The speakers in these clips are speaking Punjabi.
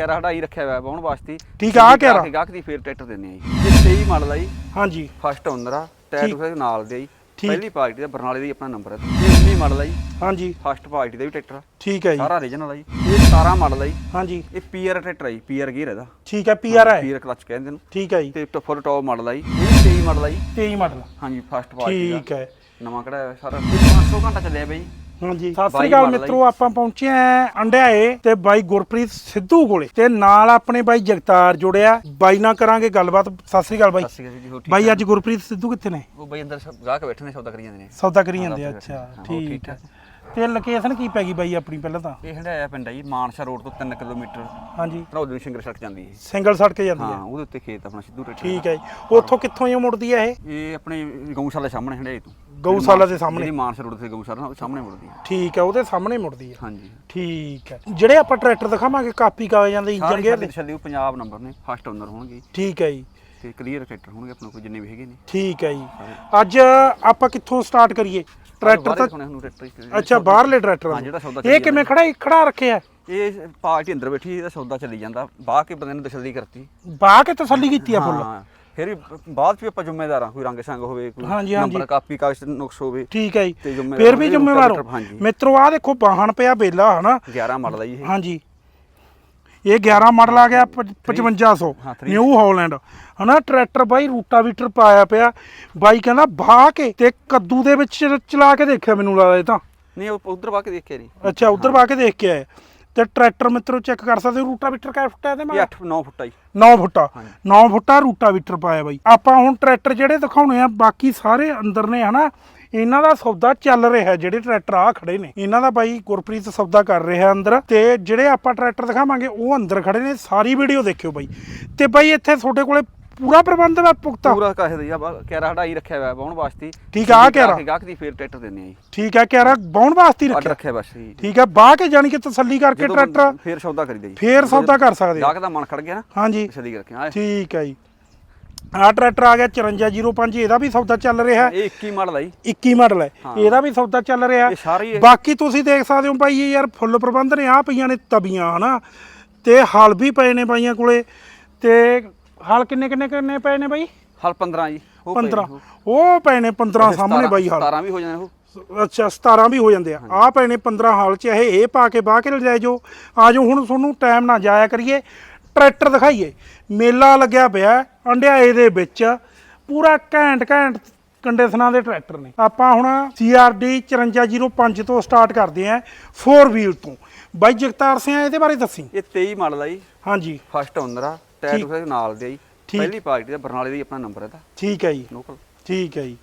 ਕੈਰਾ ਹਟਾਈ ਰੱਖਿਆ ਹੋਇਆ ਬਾਉਣ ਵਾਸਤੇ। ਠੀਕ ਆ, ਆਹ ਕੈਰਾ। ਗਾਹਕ ਦੀ ਫੇਰ ਟਰੈਕਟਰ ਦਿੰਦੇ ਆ ਜੀ। ਇਹ 23 ਮਾਡਲ ਆ ਜੀ। ਹਾਂਜੀ। ਫਸਟ ਓਨਰ ਆ ਠੀਕ। ਉਹਦੇ ਨਾਲ ਦੇ ਆ ਜੀ। ਠੀਕ। ਪਹਿਲੀ ਪਾਰਟੀ ਦਾ ਬਰਨਾਲੇ ਦਾ ਆਪਣਾ ਨੰਬਰ ਹੈ ਇਹ 19 ਮਾਡਲ ਆ ਜੀ। ਹਾਂਜੀ। ਫਸਟ ਪਾਰਟੀ ਦਾ ਵੀ ਟਰੈਕਟਰ ਆ। ਠੀਕ ਹੈ ਜੀ। ਸਾਰਾ ਰੀਜਨਲ ਆ ਜੀ। ਇਹ 17 ਮਾਡਲ ਆ ਜੀ। ਹਾਂਜੀ। ਇਹ ਪੀਆਰ ਟਰੈਕਟਰ ਆ ਜੀ। ਪੀਆਰ ਗੇਅਰ ਇਹਦਾ। ਠੀਕ ਹੈ ਪੀਆਰ ਹੈ ਪੀਆਰ ਕਲਚ ਕਹਿੰਦੇ ਇਹਨੂੰ। ਠੀਕ ਹੈ ਜੀ। ਤੇ ਫੁੱਲ ਟੌਪ ਮਾਡਲ ਆ ਜੀ। ਇਹ 23 ਮਾਡਲ ਆ ਜੀ। 23 ਮਾਡਲ। ਹਾਂਜੀ ਫਸਟ ਪਾਰਟੀ ਦਾ। ਠੀਕ ਹੈ ਨਵਾਂ ਕਿਹੜਾ ਸਾਰਾ। 500 ਘੰਟਾ ਚੱਲਿਆ ਬਈ ਹਾਂਜੀ। ਸਤਿ ਸ੍ਰੀ ਅਕਾਲ ਮਿੱਤਰੋ ਆਪਾਂ ਪਹੁੰਚੇ ਆਂ ਅੰਡਿਆਏ ਤੇ ਬਾਈ ਗੁਰਪ੍ਰੀਤ ਸਿੱਧੂ ਕੋਲੇ ਤੇ ਨਾਲ ਆਪਣੇ ਬਾਈ ਜਗਤਾਰ ਜੁੜਿਆ ਬਾਈ ਨਾਲ ਕਰਾਂਗੇ ਗੱਲਬਾਤ। ਸਤਿ ਸ੍ਰੀ ਅਕਾਲ ਬਾਈ। ਸਤਿ ਸ਼੍ਰੀ ਅਕਾਲ ਜੀ ਹੋ ਠੀਕ ਬਾਈ ਅੱਜ ਗੁਰਪ੍ਰੀਤ ਸਿੱਧੂ ਕਿੱਥੇ ਨੇ? ਉਹ ਬਈ ਅੰਦਰ ਸਭ ਗਾਹਕ ਬੈਠੇ ਨੇ ਸੌਦਾ ਕਰੀ ਜਾਂਦੇ ਨੇ। ਸੌਦਾ ਕਰੀ ਜਾਂਦੇ ਆ ਅੱਛਾ ਠੀਕ ਹੈ। ਤੇ ਲੋਕੇਸ਼ਨ ਕੀ ਪੈ ਗਈ ਬਾਈ ਆਪਣੀ ਪਹਿਲਾਂ ਤਾਂ? ਇਹ ਹੰਡਾਇਆ ਪਿੰਡ ਆ ਜੀ ਮਾਨਸਾ ਰੋਡ ਤੋਂ 3 ਕਿਲੋਮੀਟਰ। ਹਾਂਜੀ। ਧਰੌਦ ਨੂੰ ਸਿੰਗਰ ਸੜਕ ਜਾਂਦੀ ਹੈ ਸਿੰਗਲ ਸੜਕ ਜਾਂਦੀ ਹਾਂ ਹੈ ਉਹਦੇ ਉੱਤੇ ਖੇਤ ਆਪਣਾ ਸਿੱਧੂ ਰੇਟ ਠੀਕ ਹੈ ਜੀ। ਉੱਥੋਂ ਕਿੱਥੋਂ ਇਹ ਮੁੜਦੀ ਹੈ ਇਹ? ਇਹ ਆਪਣੇ ਗਊਸ਼ਾਲਾ ਸਾਹਮਣੇ ਹੰਡਾਏ ਤੋਂ। ਗਊਸ਼ਾਲਾ ਦੇ ਸਾਹਮਣੇ? ਜਿਹੜੀ ਮਾਨਸਾ ਰੋਡ ਤੇ ਗਊਸ਼ਾਲਾ ਉਹਦੇ ਸਾਹਮਣੇ ਮੁੜਦੀ ਹੈ ਠੀਕ ਹੈ ਉਹਦੇ ਸਾਹਮਣੇ ਮੁੜਦੀ ਹੈ ਹਾਂਜੀ। ਠੀਕ ਹੈ ਜਿਹੜੇ ਆਪਾਂ ਟਰੈਕਟਰ ਦਿਖਾਵਾਂਗੇ ਕਾਪੀ ਕਾਗਜ਼ਾਂ ਦੇ ਇੰਜਨ ਸਾਰੇ ਗੇਅਰ ਦੇ? ਛੱਲੀ ਪੰਜਾਬ ਨੰਬਰ ਨੇ ਫਸਟ ਓਨਰ ਹੋਣਗੇ। ਠੀਕ ਹੈ ਜੀ। ਤੇ ਕਲੀਅਰ ਟਰੈਕਟਰ ਹੋਣਗੇ ਆਪਣੇ ਕੋਲ ਜਿੰਨੇ ਵੀ ਹੈਗੇ ਨੇ। ਠੀਕ ਹੈ ਜੀ। ਅੱਜ ਆਪਾਂ ਕਿੱਥੋਂ ਸਟਾਰਟ ਕਰੀਏ? ਟਰੈਕਟਰ ਤਾਂ ਨੂੰ ਟਰੈਕਟਰ ਅੱਛਾ ਬਾਹਰਲੇ ਟਰੈਕਟਰ ਹਾਂ, ਜਿਹੜਾ ਸੌਦਾ ਇਹ ਕਿਵੇਂ ਖੜਾ ਖੜਾ ਰੱਖਿਆ ਇਹ ਪਾਰਟੀ ਅੰਦਰ ਬੈਠੀ ਇਹਦਾ ਸੌਦਾ ਚੱਲੀ ਜਾਂਦਾ। ਬਾਹ ਕੇ ਬੰਦੇ ਨੇ ਤਸੱਲੀ ਕਰਤੀ। ਬਾਹ ਕੇ ਤਸੱਲੀ ਕੀਤੀ ਆ ਫੁੱਲ? ਹਾਂ ਫਿਰ ਵੀ ਬਾਅਦ ਚ ਵੀ ਆਪਾਂ ਜ਼ਿੰਮੇਦਾਰ ਹਾਂ ਕੋਈ ਰੰਗ ਸੰਗ ਹੋਵੇ ਕੋਈ ਹਾਂਜੀ, ਹਾਂਜੀ। ਨੰਬਰ ਕਾਪੀ ਕਾਗਜ਼ ਤੇ ਨੁਕਸ ਹੋਵੇ ਠੀਕ ਹੈ ਤੇ ਜੀ ਜ਼ਿੰਮੇਵਾਰ ਫਿਰ ਵੀ ਜ਼ਿੰਮੇਵਾਰ ਹੋ। ਹਾਂਜੀ। ਮਿੱਤਰੋ ਆ ਦੇਖੋ ਬਾਹਣ ਪਿਆ ਬੇਲਾ ਹਨਾ। 11 ਮਾਡਲ ਆ ਜੀ ਇਹ। ਹਾਂਜੀ। ਇਹ 11 ਮਾਡਲ ਆ ਗਿਆ ਪੰ- 5500 ਹਾਂ, three- ਨਿਊ ਹਾਲੈਂਡ ਹਨਾ ਟਰੈਕਟਰ ਬਾਈ ਰੂਟਾਵੀਟਰ ਪਾਇਆ ਪਿਆ। ਬਾਈ ਕਹਿੰਦਾ ਬਾਹ ਕੇ ਤੇ ਕੱਦੂ ਦੇ ਵਿੱਚ ਚਲਾ ਕੇ ਦੇਖਿਆ ਮੈਨੂੰ ਲੱਗਦਾ ਇਹ ਤਾਂ। ਨਹੀਂ ਉਧਰ ਵਾ ਕੇ ਦੇਖਿਆ ਜੀ। ਅੱਛਾ ਉਧਰ ਪਾ ਕੇ ਦੇਖ ਕੇ ਆਏ ਤੇ ਟਰੈਕਟਰ ਮਿੱਤਰੋ ਚੈੱਕ ਕਰ ਸਕਦੇ ਹੋ ਰੂਟਾਵੀਟਰ ਕਿਹੜਾ ਫੁੱਟਾ ਇਹਦੇ ਇਹ ਮਾ 8 9 ਫੁੱਟ ਜੀ। 9 ਫੁੱਟਾ। ਹਾਂਜੀ। 9 ਫੁੱਟਾ ਰੂਟਾਵੀਟਰ ਪਾਇਆ ਬਾਈ। ਆਪਾਂ ਹੁਣ ਟਰੈਕਟਰ ਜਿਹੜੇ ਦਿਖਾਉਣੇ ਆ ਬਾਕੀ ਸਾਰੇ ਅੰਦਰ ਨੇ ਹਨਾ? ਇਹਨਾਂ ਦਾ ਸੌਦਾ ਚੱਲ ਰਿਹਾ ਜਿਹੜੇ ਟਰੈਕਟਰ ਆ ਖੜੇ ਨੇ ਇਹਨਾਂ ਦਾ ਬਾਈ ਗੁਰਪ੍ਰੀਤ ਸੌਦਾ ਕਰ ਰਿਹਾ ਅੰਦਰ ਤੇ ਜਿਹੜੇ ਆਪਾਂ ਟਰੈਕਟਰ ਦਿਖਾਵਾਂਗੇ ਉਹ ਅੰਦਰ ਖੜੇ ਨੇ ਸਾਰੀ ਵੀਡੀਓ ਦੇਖਿਓ ਬਾਈ। ਤੇ ਬਾਈ ਇੱਥੇ ਤੁਹਾਡੇ ਕੋਲੇ ਪੂਰਾ ਪ੍ਰਬੰਧ ਹੈ ਪੁਖਤਾ? ਪੂਰਾ ਕਾਹੇ ਦਾ ਜੀ ਆ ਕੈਰਾ ਹਟਾਈ ਰੱਖਿਆ ਹੋਇਆ ਬਾਉਣ ਵਾਸਤੇ। ਠੀਕ ਆ, ਕੈਰਾ। ਗਾਹਕ ਦੀ ਫੇਰ ਟਰੈਕਟਰ ਦਿੰਦੇ ਆ ਜੀ। ਠੀਕ ਹੈ ਕਿਆਰਾ ਬਾਉਣ ਵਾਸਤੇ ਰੱਖਿਆ? ਰੱਖਿਆ ਬਸ ਜੀ। ਠੀਕ ਹੈ ਬਾਹ ਕੇ ਜਾਣੀ ਕਿ ਤਸੱਲੀ ਕਰਕੇ ਟਰੈਕਟਰ? ਫੇਰ ਸੌਦਾ ਕਰੀਦਾ ਜੀ। ਫੇਰ ਸੌਦਾ ਕਰ ਸਕਦੇ ਆ ਗਾਹਕ ਦਾ ਮਨ ਖੜ ਗਿਆ ਨਾ ਹਾਂਜੀ। ਤਸੱਲੀ ਕਰਕੇ ਆ ਠੀਕ ਹੈ ਜੀ। ਆਹ ਟਰੈਕਟਰ ਆ ਗਿਆ 5405 ਇਹਦਾ ਵੀ ਸੌਦਾ ਚੱਲ ਰਿਹਾ। ਹੈ ਇਹ 21 ਮਾਡਲ ਆ ਜੀ। 21 ਮਾਡਲ ਹੈ ਹਾਂ। ਇਹਦਾ ਵੀ ਸੌਦਾ ਚੱਲ ਰਿਹਾ। ਹੀ- ਬਾਕੀ ਤੁਸੀਂ ਦੇਖ ਸਕਦੇ ਹੋ ਭਾਈ ਯਾਰ ਫੁੱਲ ਪ੍ਰਬੰਧ ਨੇ ਆ ਪਈਆਂ ਨੇ ਤਬੀਆਂ ਹਨਾ। ਤੇ ਹਲ ਵੀ ਪਏ ਨੇ ਬਾਈਆਂ ਕੋਲੇ। ਤੇ ਹਲ ਕਿੰਨੇ ਕਿੰਨੇ ਕਿੰਨੇ ਪਏ ਨੇ ਬਾਈ? ਹਲ 15 ਜੀ। ਉਹ ਪਏ 15 ਨੇ ਉਹ। ਉਹ ਪਏ ਨੇ 15 ਸਾਹਮਣੇ ਬਾਈ ਹਲ। 17 ਵੀ ਹੋ ਜਾਣੇ ਉਹ। ਅੱਛਾ 17 ਵੀ ਹੋ ਜਾਂਦੇ ਆ। ਆ ਪਏ ਨੇ 15 ਹਾਲ ਚ। ਇਹ ਇਹ ਪਾ ਕੇ ਬਾਹ ਕੇ ਲੈ ਜਾਓ ਆ ਜਾਓ ਹੁਣ ਤੁਹਾਨੂੰ ਟਾਈਮ ਨਾ ਜਾਇਆ ਕਰੀਏ। ਟਰੈਕਟਰ ਦਿਖਾਈਏ। ਮੇਲਾ ਲੱਗਿਆ ਪਿਆ ਅੰਡਿਆਏ ਦੇ ਵਿੱਚ। ਪੂਰਾ ਘੈਂਟ ਘੈਂਟ ਕੰਡੀਸ਼ਨਾਂ ਦੇ ਟਰੈਕਟਰ ਨੇ। ਆਪਾਂ ਹੁਣ CRD 5405 ਤੋਂ ਸਟਾਰਟ ਕਰਦੇ ਆਂ 4 ਵੀਲ ਤੋਂ। ਬਾਈ ਜਗਤਾਰ ਸਿੰਘ ਇਹਦੇ ਬਾਰੇ ਦੱਸੀ। ਇਹ 23 ਮਾਡਲ ਆ ਜੀ। ਹਾਂਜੀ। ਫਸਟ ਓਨਰ ਆ ਟਾਇਰ। ਉਹਦੇ ਨਾਲ ਦੇ ਆ ਜੀ। ਪਹਿਲੀ ਪਾਰਟੀ ਦਾ ਬਰਨਾਲੇ ਦਾ ਹੀ ਆਪਣਾ ਨੰਬਰ ਇਹਦਾ। ਠੀਕ ਹੈ ਜੀ। ਲੋਕਲ ਠੀਕ ਹੈ ਜੀ।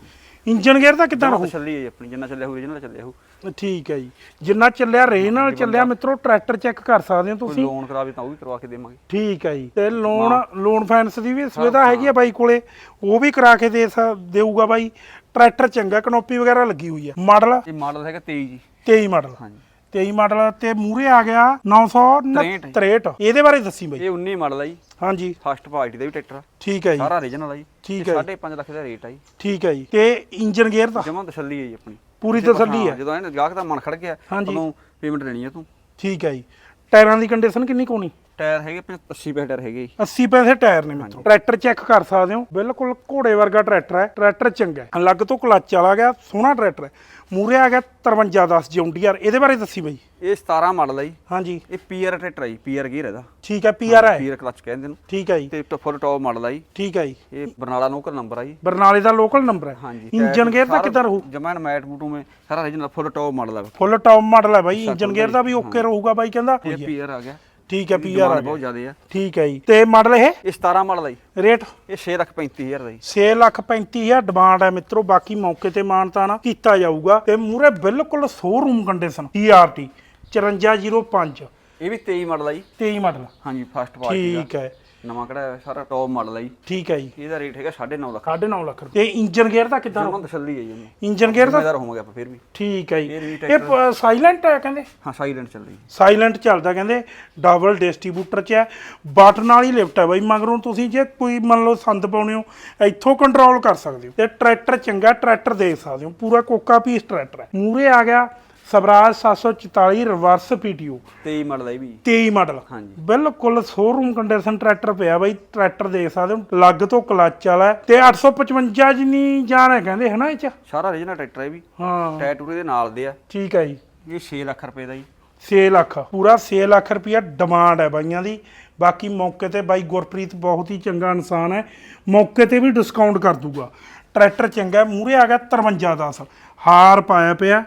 ਇੰਜਨ ਗੇਅਰ ਦਾ ਕਿੱਦਾਂ ਰਹੂ? ਚੱਲੀ ਹੈ ਜੀ ਆਪਣੀ ਜਿੰਨਾ ਚੱਲਿਆ ਹੋਊ original ਚੱਲਿਆ ਹੋਊ। ਠੀਕ ਹੈ ਜੀ। ਜਿੰਨਾ ਚੱਲਿਆ ਰੇ ਨਾਲ ਚੱਲਿਆ ਮਿੱਤਰੋ ਟਰੈਕਟਰ ਚੈੱਕ ਕਰ ਸਕਦੇ ਹੋ ਤੁਸੀਂ। ਲੋਨ ਕਰਾਵੇ ਤਾਂ ਉਹ ਵੀ ਕਰਵਾ ਕੇ ਦੇਵਾਂਗੇ। ਠੀਕ ਹੈ ਜੀ। ਤੇ ਲੋਨ ਲੋਨ ਫਾਈਨੈਂਸ ਦੀ ਵੀ ਸੁਵਿਧਾ ਹੈਗੀ ਆ ਬਾਈ ਕੋਲੇ। ਉਹ ਵੀ ਕਰਾ ਕੇ ਦੇ ਦੇਊਗਾ ਬਾਈ। ਟਰੈਕਟਰ ਚੰਗਾ ਕਨੋਪੀ ਵਗੈਰਾ ਲੱਗੀ ਹੋਈ ਹੈ ਮਾਡਲ? ਇਹ ਮਾਡਲ ਹੈਗਾ 23 ਜੀ। 23 ਮਾਡਲ। ਹਾਂਜੀ। 23 ਮਾਡਲ ਤੇ ਮੂਰੇ ਆ ਗਿਆ 963 ਇਹਦੇ ਬਾਰੇ ਦੱਸੀ ਬਾਈ। ਇਹ 19 ਮਾਡਲ ਆ ਜੀ। ਹਾਂਜੀ। ਫਸਟ ਪਾਰਟੀ ਦਾ ਵੀ ਟਰੈਕਟਰ ਆ। ਠੀਕ ਹੈ ਜੀ। ਸਾਰਾ original ਆ ਜੀ। ਠੀਕ ਹੈ। 5.5 ਲੱਖ ਦਾ ਰੇਟ ਆ ਜੀ। ਠੀਕ ਹੈ ਜੀ। ਤੇ ਇੰਜਨ ਗੇਅਰ ਦਾ ਜਮਾਂ ਤਸੱਲੀ ਹੈ ਜੀ ਆਪਣੀ। ਪੂਰੀ ਤਸੱਲੀ ਹਾਂ, ਜਦੋਂ ਇਹਨੇ ਗਾਹਕ ਦਾ ਮਨ ਖੜ ਗਿਆ। ਉਦੋਂ ਪੇਮੈਂਟ ਲੈਣੀ ਹੈ ਤੂੰ। ਠੀਕ ਹੈ ਜੀ। ਟਾਇਰਾਂ ਦੀ ਕੰਡੀਸ਼ਨ ਕਿੰਨੀ ਕੋਣੀ ਟਾਇਰ ਹੈਗੇ 80 ਪੈਸੇ ਟਾਇਰ ਹੈਗੇ ਜੀ। 80 ਪੈਸੇ ਟਾਇਰ ਨੇ ਮਿੱਤਰੋ। ਟਰੈਕਟਰ ਚੈੱਕ ਕਰ ਸਕਦੇ ਹੋ। ਬਿਲਕੁਲ ਘੋੜੇ ਵਰਗਾ ਟਰੈਕਟਰ ਹੈ। ਟਰੈਕਟਰ ਚੰਗਾ ਹੈ। ਅਲੱਗ ਤੋਂ ਕਲੱਚ ਵਾਲਾ ਗਿਆ ਸੋਹਣਾ ਟਰੈਕਟਰ ਹੈ। ਮੂਰੇ ਆ ਗਿਆ 5310 ਜੌਂਡੀਆਰ ਇਹਦੇ ਬਾਰੇ ਦੱਸੀ ਬਾਈ। ਇਹ 17 ਮਾਡਲ ਜੀ। ਹਾਂਜੀ। ਇਹ ਪੀਆਰ ਟਰੈਕਟਰ ਜੀ ਪੀਆਰ ਗੇਅਰ ਇਹਦਾ। ਠੀਕ ਹੈ ਪੀਆਰ ਹੈ। ਪੀਆਰ ਕਲਚ ਕਹਿੰਦੇ ਇਹਨੂੰ। ਠੀਕ ਹੈ ਜੀ। ਤੇ ਫੁੱਲ ਟੌਪ ਮਾਡਲ ਜੀ। ਠੀਕ ਹੈ ਜੀ। ਇਹ ਬਰਨਾਲਾ ਨੋਕਰ ਨੰਬਰ ਆ ਜੀ। ਬਰਨਾਲੇ ਦਾ ਲੋਕਲ ਨੰਬਰ ਹੈ। ਹਾਂਜੀ ਇੰਜਨ ਗੇਅਰ ਦਾ ਕਿੱਦਾਂ ਰਹੂ? ਜਮਾਨ ਮੈਟ ਮੂਟੂ ਮੇ ਸਾਰਾ ਰੀਜਨਲ ਫੁੱਲ ਟੌਪ ਮਾਡਲ ਆ। ਫੁੱਲ ਟੌਪ ਮਾਡਲ ਹੈ ਬਾਈ। ਇੰਜਨ ਗੇਅਰ ਦਾ ਵੀ ਓਕੇ ਰਹੂਗਾ ਬਾਈ ਕਹਿੰਦਾ ਇਹ ਪੀਆਰ ਆ ਗਿਆ। ਠੀਕ ਹੈ ਪੀਆਰ ਆ ਬਹੁਤ ਜ਼ਿਆਦਾ ਆ। ਠੀਕ ਹੈ ਜੀ। ਤੇ ਮਾਡਲ ਇਹ? ਇਹ 17 ਮਾਡਲ ਆ ਜੀ। ਰੇਟ? ਇਹ 6 ਲੱਖ 35000 ਦਾ ਜੀ। 6 ਲੱਖ 35000 ਡਿਮਾਂਡ ਹੈ ਮਿੱਤਰੋ ਬਾਕੀ ਮੌਕੇ ਤੇ ਮਾਨਤਾ ਨਾ ਕੀਤਾ ਜਾਊਗਾ। ਤੇ ਮੂਰੇ ਬਿਲਕੁਲ ਸ਼ੋਰੂਮ ਕੰਡੀਸ਼ਨ TRT 5405 ਇਹ ਵੀ 23 ਮਾਡਲ ਆ ਜੀ। 23 ਮਾਡਲ। ਹਾਂਜੀ ਫਸਟ ਪਾਰਟੀ ਠੀਕ ਹੈ। ਨਵਾਂ ਕਿਹੜਾ ਸਾਰਾ ਟੌਪ ਮਾਡਲ ਆ ਜੀ। ਠੀਕ ਹੈ ਜੀ। ਇਹਦਾ ਰੇਟ ਹੈਗਾ 9.5 ਲੱਖ। 9.5 ਲੱਖ ਰੁਪਏ। ਤੇ ਇੰਜਨ ਗੇਅਰ ਦਾ ਕਿੱਦਾਂ? ਜਮਾਂ ਤਸੱਲੀ ਹੈ ਜੀ ਇੰਜਨ ਗੇਅਰ ਦਾ? ਜ਼ਿੰਮੇਦਾਰ ਹੋਵਾਂਗੇ ਆਪਾਂ ਫਿਰ ਵੀ। ਠੀਕ ਹੈ ਜੀ। ਇਹ ਸਾਇਲੈਂਟ ਹੈ ਕਹਿੰਦੇ? ਹਾਂ ਸਾਈਲੈਂਟ ਚੱਲ ਰਹੀ ਸਾਇਲੈਂਟ ਚੱਲਦਾ ਕਹਿੰਦੇ। ਡਬਲ ਡਿਸਟ੍ਰੀਬਿਊਟਰ ਚ ਹੈ। ਬਟਨ ਵਾਲੀ ਲਿਫਟ ਹੈ ਬਾਈ। ਮਗਰੋਂ ਤੁਸੀਂ ਜੇ ਕੋਈ ਮੰਨ ਲਓ ਸੰਦ ਪਾਉਣੇ ਹੋ ਇੱਥੋਂ ਕੰਟਰੋਲ ਕਰ ਸਕਦੇ ਹੋ। ਤੇ ਟਰੈਕਟਰ ਚੰਗਾ ਟਰੈਕਟਰ ਦੇਖ ਸਕਦੇ ਹੋ। ਪੂਰਾ ਕੋਕਾ ਪੀਸ ਟਰੈਕਟਰ ਹੈ। ਮੂਰੇ ਆ ਗਿਆ। ਸਵਰਾਜ 744 ਰਿਵਰਸ ਪੀਟੀਓ 23 ਮਾਡਲ ਇਹ ਵੀ। 23 ਮਾਡਲ। ਹਾਂਜੀ। ਬਿਲਕੁਲ ਸ਼ੋਰੂਮ ਕੰਡੀਸ਼ਨ ਟਰੈਕਟਰ ਪਿਆ ਬਾਈ ਟਰੈਕਟਰ ਦੇਖ ਸਕਦੇ ਹੋ ਲੱਗ ਤੋਂ ਕਲੱਚ ਵਾਲਾ ਹੈ। ਤੇ 855 ਜਿੰਨੀ ਜਾਨ ਹੈ ਕਹਿੰਦੇ ਹਨਾ ਇਹ ਚ? ਸਾਰਾ ਰੀਜਨਲ ਟਰੈਕਟਰ ਹੈ ਵੀ। ਹਾਂ। ਟਾਇਰ ਟੂਰੇ ਦੇ ਨਾਲ ਦੇ ਆ। ਠੀਕ ਹੈ ਜੀ। ਇਹ 6 ਲੱਖ ਰੁਪਏ ਦਾ ਜੀ। 6 ਲੱਖ। ਪੂਰਾ 6 ਲੱਖ ਰੁਪਇਆ ਡਿਮਾਂਡ ਹੈ ਬਾਈਆਂ ਦੀ। ਬਾਕੀ ਮੌਕੇ ਤੇ ਬਾਈ ਗੁਰਪ੍ਰੀਤ ਬਹੁਤ ਹੀ ਚੰਗਾ ਇਨਸਾਨ ਹੈ। ਮੌਕੇ ਤੇ ਵੀ ਡਿਸਕਾਊਂਟ ਕਰ ਦੂਗਾ। ਟਰੈਕਟਰ ਚੰਗਾ ਮੂਰੇ ਆ ਗਿਆ 5310 ਹਾਰ ਪਾਇਆ ਪਿਆ।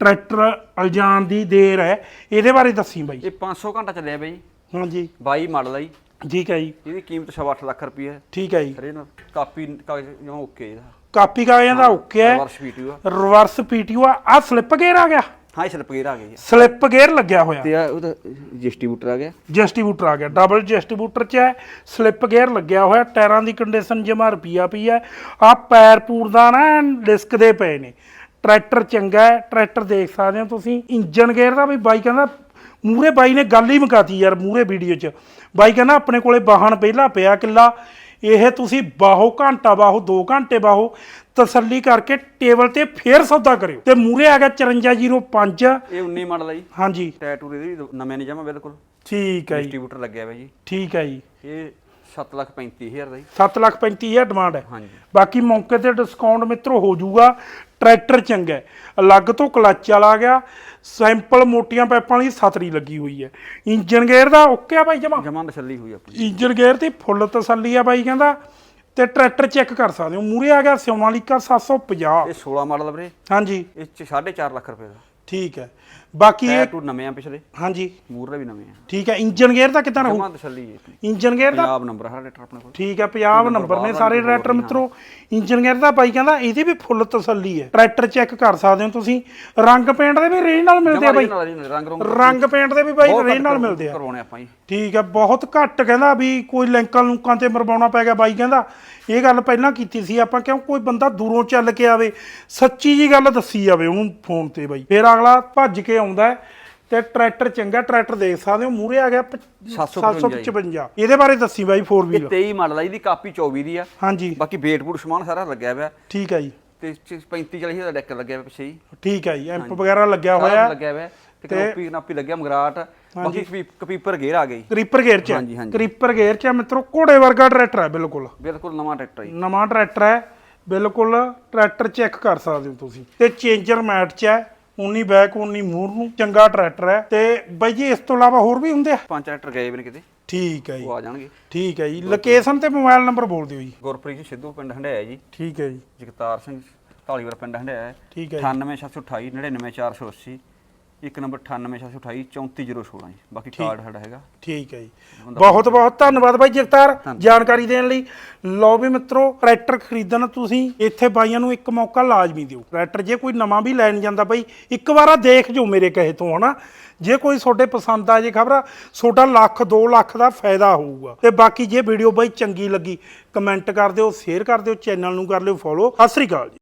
ਟਰੈਕਟਰ ਅਲਜਾਨ ਦੀ ਦੇਰ ਹੈ। ਇਹਦੇ ਬਾਰੇ ਦੱਸੀ ਬਾਈ। ਇਹ 500 ਘੰਟਾ ਚੱਲਿਆ ਬਾਈ। ਹਾਂਜੀ। 22 ਮਾਡਲ ਆ ਜੀ। ਠੀਕ ਹੈ ਜੀ। ਇਹਦੀ ਕੀਮਤ ਸਵਾ ਲੱਖ ਰੁਪਏ ਹੈ। ਠੀਕ ਹੈ ਜੀ। ਰੀਜਨਲ ਕਾਪੀ ਕਾਗਜ਼ ਓਕੇ ਇਹਦਾ। ਕਾਪੀ ਕਾਗਜ਼ਾਂ ਦਾ ਓਕੇ ਹੈ। ਵਰਸ਼ ਵੀਟੂ ਆ। ਰਿਵਰਸ ਪੀਟੀਓ ਆ। ਆਹ ਸਲਿੱਪ ਗੇਅਰ ਆ ਗਿਆ। ਹਾਂ ਇਹ ਸਲਿੱਪ ਗੇਅਰ ਆ ਗਈ ਜੀ। ਸਲਿੱਪ ਗੇਅਰ ਲੱਗਿਆ ਹੋਇਆ। ਤੇ ਆ ਉਹਦਾ ਡਿਸਟ੍ਰੀਬਿਊਟਰ ਆ ਗਿਆ। ਜਸਟੀਬਿਊਟਰ ਆ ਗਿਆ। ਡਬਲ ਜਸਟੀਬਿਊਟਰ ਚ ਹੈ। ਸਲਿੱਪ ਗੇਅਰ ਲੱਗਿਆ ਹੋਇਆ। ਟਾਇਰਾਂ ਦੀ ਕੰਡੀਸ਼ਨ ਜਮਾ ਰੁਪਈਆ ਪਈ ਹੈ। ਆ ਪੈਰ ਪੂਰ ਦਾ ਨਾ ਡਿਸਕ ਦੇ ਪਏ ਨੇ। ਟਰੈਕਟਰ ਚੰਗਾ ਹੈ ਟਰੈਕਟਰ ਦੇਖ ਸਕਦੇ ਹੋ ਤੁਸੀਂ। ਇੰਜਨ ਗੇਅਰ ਦਾ ਵੀ ਬਾਈ ਕਹਿੰਦਾ ਮੂਰੇ ਬਾਈ ਨੇ ਗੱਲ ਹੀ ਮੁਕਾਤੀ ਯਾਰ ਮੂਰੇ ਵੀਡੀਓ 'ਚ। ਬਾਈ ਕਹਿੰਦਾ ਆਪਣੇ ਕੋਲੇ ਵਾਹਨ ਪਹਿਲਾਂ ਪਿਆ ਕਿੱਲਾ। ਇਹ ਤੁਸੀਂ ਬਾਹੋ ਘੰਟਾ ਬਾਹੋ 2 ਘੰਟੇ ਬਾਹੋ ਤਸੱਲੀ ਕਰਕੇ ਟੇਬਲ ਤੇ ਫੇਰ ਸੌਦਾ ਕਰਿਓ। ਤੇ ਮੂਰੇ ਆ ਗਿਆ 5405 ਇਹ 19 ਮਾਡਲ ਆ ਜੀ। ਹਾਂਜੀ। ਟਾਇਰ ਟੂਰੇ ਦੇ ਵੀ ਨਵੇਂ ਨੇ ਜਮਾ ਬਿਲਕੁਲ। ਠੀਕ ਹੈ ਜੀ। ਡਿਸਟ੍ਰੀਬਿਊਟਰ ਲੱਗਿਆ ਹੋਇਆ ਜੀ। ਠੀਕ ਹੈ ਜੀ। ਇਹ 7 ਲੱਖ 35000 ਦਾ ਜੀ। 7 ਲੱਖ 35000 ਡਿਮਾਂਡ ਹੈ। ਹਾਂਜੀ। ਬਾਕੀ ਮੌਕੇ ਤੇ ਡਿਸਕਾਊਂਟ ਮਿੱਤਰੋ ਹੋ ਜਾਊਗਾ। ਟਰੈਕਟਰ ਚੰਗਾ ਹੈ। ਅਲੱਗ ਤੋਂ ਕਲੱਚ ਵਾਲਾ ਆ ਗਿਆ। ਸੈਂਪਲ ਮੋਟੀਆਂ ਪਾਈਪਾਂ ਵਾਲੀ ਸਤਰੀ ਲੱਗੀ ਹੋਈ ਹੈ। ਇੰਜਨ ਗੇਅਰ ਦਾ ਓਕੇ ਆ ਬਾਈ ਜਮਾ? ਜਮਾ ਤਸੱਲੀ ਹੋਈ ਆਪਣੀ। ਇੰਜਨ ਗੇਅਰ ਤੇ ਫੁੱਲ ਤਸੱਲੀ ਆ ਬਾਈ ਕਹਿੰਦਾ। ਤੇ ਟਰੈਕਟਰ ਚੈੱਕ ਕਰ ਸਕਦੇ ਹੋ। ਮੂਰੇ ਆ ਗਿਆ ਸੋਨਾਲੀਕਾ 750 ਇਹ 16 ਮਾਡਲ ਵੀਰੇ। ਹਾਂਜੀ। ਇਹ ਚ 4.5 ਲੱਖ ਰੁਪਏ ਦਾ। ਠੀਕ ਹੈ। ਬਾਕੀ ਟਾਇਰ ਇਹ ਟੂ ਨਵੇਂ ਆ ਪਿਛਲੇ। ਹਾਂਜੀ। ਮੂਰਲੇ ਵੀ ਨਵੇਂ ਆ। ਠੀਕ ਹੈ ਇੰਜਨ ਗੇਅਰ ਦਾ ਕਿੱਦਾਂ ਰਹੂ? ਜਮਾ ਤਸੱਲੀ ਹੈ ਆਪਣੀ ਇੰਜਨ ਗੇਅਰ ਦਾ ਪੰਜਾਬ ਨੰਬਰ ਹਰ ਟਰੈਕਟਰ ਆਪਣੇ ਕੋਲ। ਠੀਕ ਹੈ 50 ਨੰਬਰ ਨੇ ਸਾਰੇ ਟਰੈਕਟਰ ਮਿੱਤਰੋ ਇੰਜਨ ਗੇਅਰ ਦਾ ਬਾਈ ਕਹਿੰਦਾ ਇਹਦੀ ਵੀ ਫੁੱਲ ਤਸੱਲੀ ਹੈ। ਟਰੈਕਟਰ ਚੈੱਕ ਕਰ ਸਕਦੇ ਹੋ ਤੁਸੀਂ। ਰੰਗ ਪੇਂਟ ਦੇ ਵੀ ਰੇਂਜ ਨਾਲ ਮਿਲਦੇ ਆ ਬਾਈ। ਜਮਾ ਰੰਗ ਰੰਗ ਰੰਗ ਪੇਂਟ ਦੇ ਵੀ ਬਾਈ ਰੇਂਜ ਨਾਲ ਮਿਲਦੇ ਆ। ਕਰਵਾਉਣੇ ਆਪਾਂ ਜੀ। ਠੀਕ ਹੈ ਬਹੁਤ ਘੱਟ ਕਹਿੰਦਾ ਵੀ ਕੋਈ ਲਿੰਕਾਂ ਲੁੰਕਾਂ ਤੇ ਮਰਵਾਉਣਾ ਪੈ ਗਿਆ ਬਾਈ ਕਹਿੰਦਾ। ਇਹ ਗੱਲ ਪਹਿਲਾਂ ਕੀਤੀ ਸੀ ਆਪਾਂ ਕਿਉਂ ਕੋਈ ਬੰਦਾ ਦੂਰੋਂ ਚੱਲ ਕੇ ਆਵੇ ਸੱਚੀ ਜੀ ਗੱਲ ਦੱਸੀ ਜਾਵੇ ਉਹਨੂੰ ਫੋਨ ਤੇ ਬਾਈ। ਫਿਰ ਅਗਲਾ ਭੱਜ ਕੇ ਆਉਂਦਾ ਹੈ ਤੇ ਟਰੈਕਟਰ ਚੰਗਾ ਟਰੈਕਟਰ ਦੇਖ ਸਕਦੇ ਹੋ ਮੂਰੇ ਆ ਗਿਆ 755 755 ਇਹਦੇ ਬਾਰੇ ਦੱਸੀ ਬਾਈ 4 ਇਹ ਵੀਲ 23 ਮਾਡਲ ਆ ਇਹਦੀ ਕਾਪੀ 24 ਦੀ ਆ। ਹਾਂਜੀ। ਬਾਕੀ ਵੇਟ ਬੂਟ ਸਮਾਨ ਸਾਰਾ ਲੱਗਿਆ ਹੋਇਆ। ਠੀਕ ਹੈ ਜੀ। ਤੇ 35 40 ਦਾ ਡੈਕ ਲੱਗਿਆ ਹੋਇਆ ਪਿੱਛੇ ਹੀ ਠੀਕ ਹੈ ਜੀ ਐਂਪ ਵਗੈਰਾ ਲੱਗਿਆ ਹੋਇਆ। ਲੱਗਿਆ ਹੋਇਆ। ਤੇ ਕਾਪੀ ਨਾਪੀ ਲੱਗਿਆ ਮਗਰਾਟ। ਬਾਕੀ ਕਪੀ- ਕਪੀਪਰ ਗੇਅਰ ਆ ਗਈ ਕਰੀਪਰ ਗੇਅਰ ਚ ਹੈ। ਹਾਂਜੀ, ਹਾਂਜੀ। ਕਰੀਪਰ ਗੇਅਰ ਚ ਹੈ ਮਿੱਤਰੋ ਘੋੜੇ ਵਰਗਾ ਟਰੈਕਟਰ ਹੈ ਬਿਲਕੁਲ। ਬਿਲਕੁਲ ਨਵਾਂ ਟਰੈਕਟਰ ਜੀ। ਨਵਾਂ ਟਰੈਕਟਰ ਹੈ ਬਿਲਕੁਲ ਟਰੈਕਟਰ ਚੈੱਕ ਕਰ ਸਕਦੇ ਹੋ ਤੁਸੀਂ। ਤੇ ਚੇਂਜਰ ਮੈਟ ਚ ਹੈ 19 ਬੈਕ 19 ਮੂਰ ਨੂੰ ਚੰਗਾ ਟਰੈਕਟਰ ਹੈ। ਤੇ ਬਾਈ ਜੀ ਇਸ ਤੋਂ ਇਲਾਵਾ ਹੋਰ ਵੀ ਹੁੰਦੇ ਆ? ਪੰਜ ਟਰੈਕਟਰ ਗਏ ਵੀ ਨੇ ਕਿਤੇ। ਠੀਕ ਹੈ ਜੀ। ਉਹ ਆ ਜਾਣਗੇ। ਠੀਕ ਹੈ ਜੀ। ਲੋਕੇਸ਼ਨ ਤੇ ਮੋਬਾਈਲ ਨੰਬਰ ਬੋਲ ਦਿਓ ਜੀ। ਗੁਰਪ੍ਰੀਤ ਸਿੱਧੂ ਪਿੰਡ ਹੰਡਿਆਇਆ ਜੀ। ਠੀਕ ਹੈ ਜੀ। ਜਗਤਾਰ ਸਿੰਘ ਢਾਲੀਵਾਲ ਪਿੰਡ ਹੰਡਿਆਇਆ। ਹੈ ਠੀਕ ਹੈ ਜੀ। 98728 99480 ਇੱਕ ਨੰਬਰ 98728 34016 ਜੀ। ਬਾਕੀ ਕਾਰਡ ਸਾਡਾ ਹੈਗਾ। ਠੀਕ ਹੈ ਜੀ। ਬਹੁਤ ਬਹੁਤ ਧੰਨਵਾਦ ਬਾਈ ਜਗਤਾਰ ਜਾਣਕਾਰੀ ਦੇਣ ਲਈ। ਲਓ ਵੀ ਮਿੱਤਰੋ ਟਰੈਕਟਰ ਖਰੀਦਣ ਤੁਸੀਂ ਇੱਥੇ ਬਾਈਆਂ ਨੂੰ ਇੱਕ ਮੌਕਾ ਲਾਜ਼ਮੀ ਦਿਓ। ਟਰੈਕਟਰ ਜੇ ਕੋਈ ਨਵਾਂ ਵੀ ਲੈਣ ਜਾਂਦਾ ਬਾਈ ਇੱਕ ਵਾਰਾ ਦੇਖ ਜੋ ਮੇਰੇ ਕਹੇ ਤੋਂ ਹਨਾ? ਜੇ ਕੋਈ ਤੁਹਾਡੇ ਪਸੰਦ ਆ ਜੇ ਖਬਰ ਤੁਹਾਡਾ ਲੱਖ 2 ਲੱਖ ਦਾ ਫਾਇਦਾ ਹੋਊਗਾ। ਤੇ ਬਾਕੀ ਜੇ ਵੀਡੀਓ ਬਾਈ ਚੰਗੀ ਲੱਗੀ ਕਮੈਂਟ ਕਰ ਦਿਓ ਸ਼ੇਅਰ ਕਰ ਦਿਓ ਚੈਨਲ ਨੂੰ ਕਰ ਲਿਓ ਫੋਲੋ ਸਤਿ ਸ੍ਰੀ ਅਕਾਲ